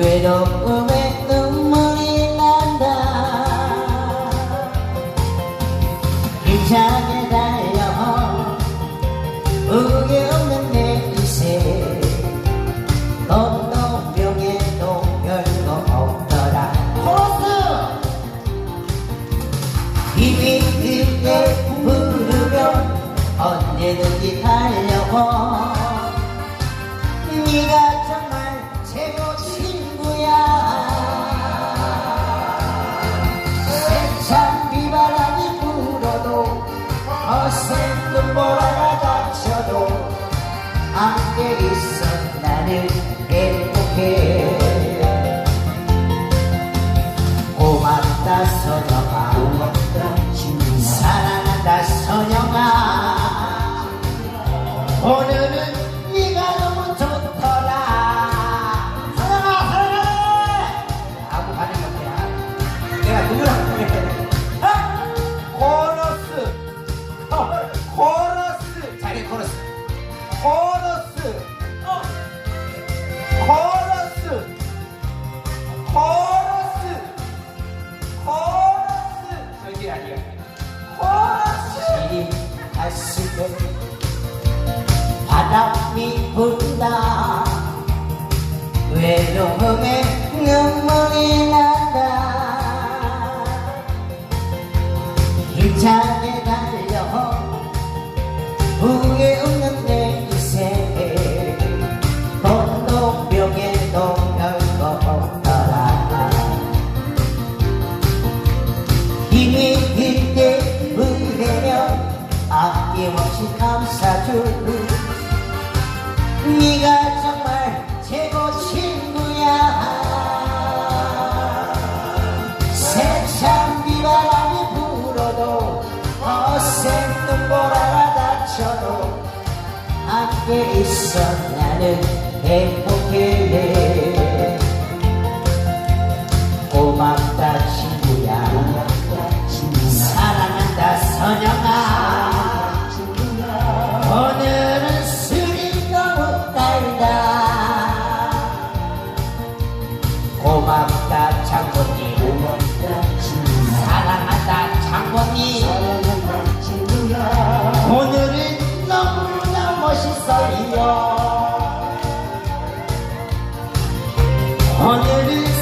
외로움에 눈물이 난다. 힘차게 달려 없 야 그래 어? 코러스. 어, 코러스. 자기 코러스. 코러스. 어. 코러스. 코러스. 코러스. 저기 아니야. 코러스. 가시게 바람이 분다. 외로움에 힘차게 달려 후회 없는 내 돈도 벽에도 별거 없더라. 힘이 든때 은혜면 아낌없이 감사줄 네가 함께 있어. 나는 행복해 On